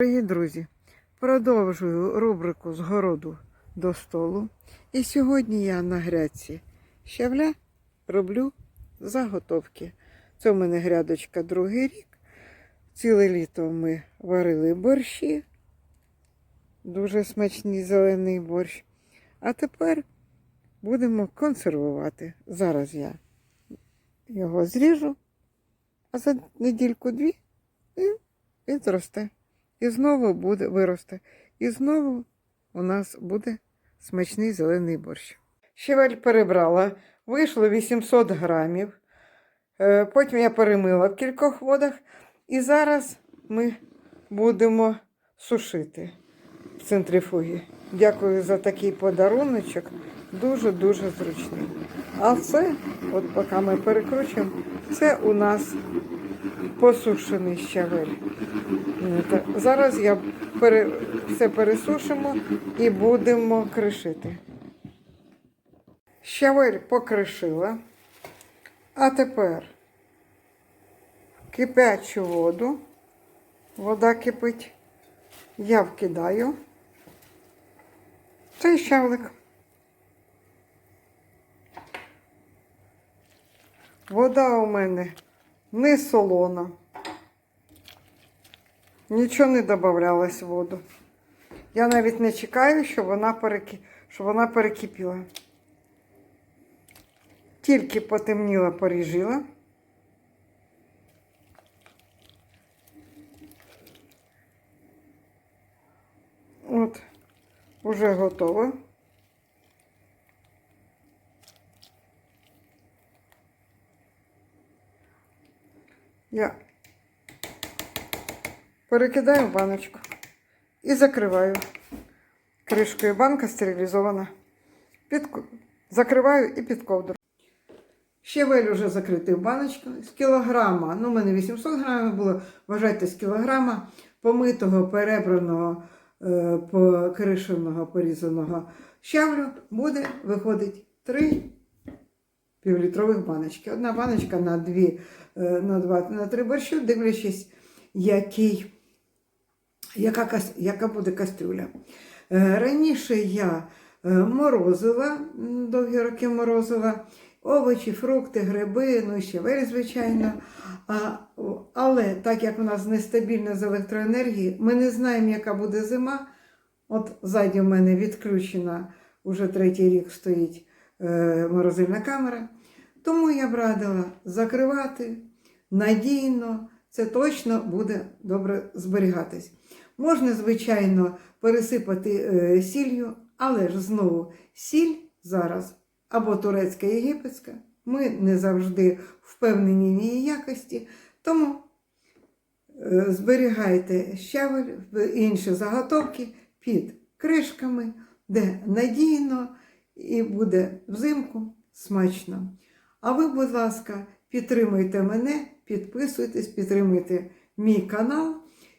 Дорогі друзі, продовжую рубрику з городу до столу. І сьогодні я на грядці щавля роблю заготовки. Це в мене грядочка другий рік. Ціле літо ми варили борщі, дуже смачний зелений борщ. А тепер будемо консервувати. Зараз я його зріжу, а за недільку-дві він зросте. І знову буде виросте. І знову у нас буде смачний зелений борщ. Щавель перебрала, вийшло 800 грамів. Е, Потім я перемила в кількох водах. І зараз ми будемо сушити в центрифугі. Дякую за такий подаруночок. Дуже-дуже зручний. А це, от поки ми перекручуємо, це у нас посушений щавель. Зараз я пере, все пересушимо і будемо кришити. Щавель покришила. А тепер кипячу воду. Вода кипить. Я вкидаю цей щавлик. Вода у мене не солона. Нічого не додавалось в воду. Я навіть не чекаю, щоб вона, переки... щоб вона перекипіла. Тільки потемніла, поріжила. От, уже готово. Я перекидаю в баночку і закриваю. Кришкою банка стерилізована. Під... Закриваю і під ковдру. Щавель уже закритий в баночку. З кілограма, ну, у мене 800 грамів було, вважайте, з кілограма помитого, перебраного, е, покришеного, порізаного щавлю буде виходить 3 півлітрових баночки. Одна баночка на 2, на 2, на 3 борщів, дивлячись, який, яка, яка буде кастрюля. Е, Раніше я е, морозила, довгі роки морозила, овочі, фрукти, гриби, ну і ще щавель, звичайно. Але так як у нас нестабільно з електроенергією, ми не знаємо, яка буде зима. От ззаді в мене відключена, уже третій рік стоїть е, морозильна камера. Тому я б радила закривати надійно, це точно буде добре зберігатись. Можна, звичайно, пересипати е, сіллю, але ж знову сіль зараз або турецька, єгипетська. Ми не завжди впевнені в її якості. Тому е, зберігайте щавель інші заготовки під кришками, де надійно і буде взимку смачно. А ви, будь ласка, підтримуйте мене, підписуйтесь, підтримуйте мій канал.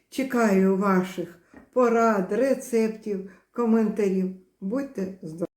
Чекаю ваших порад, рецептів, коментарів. Будьте здорові!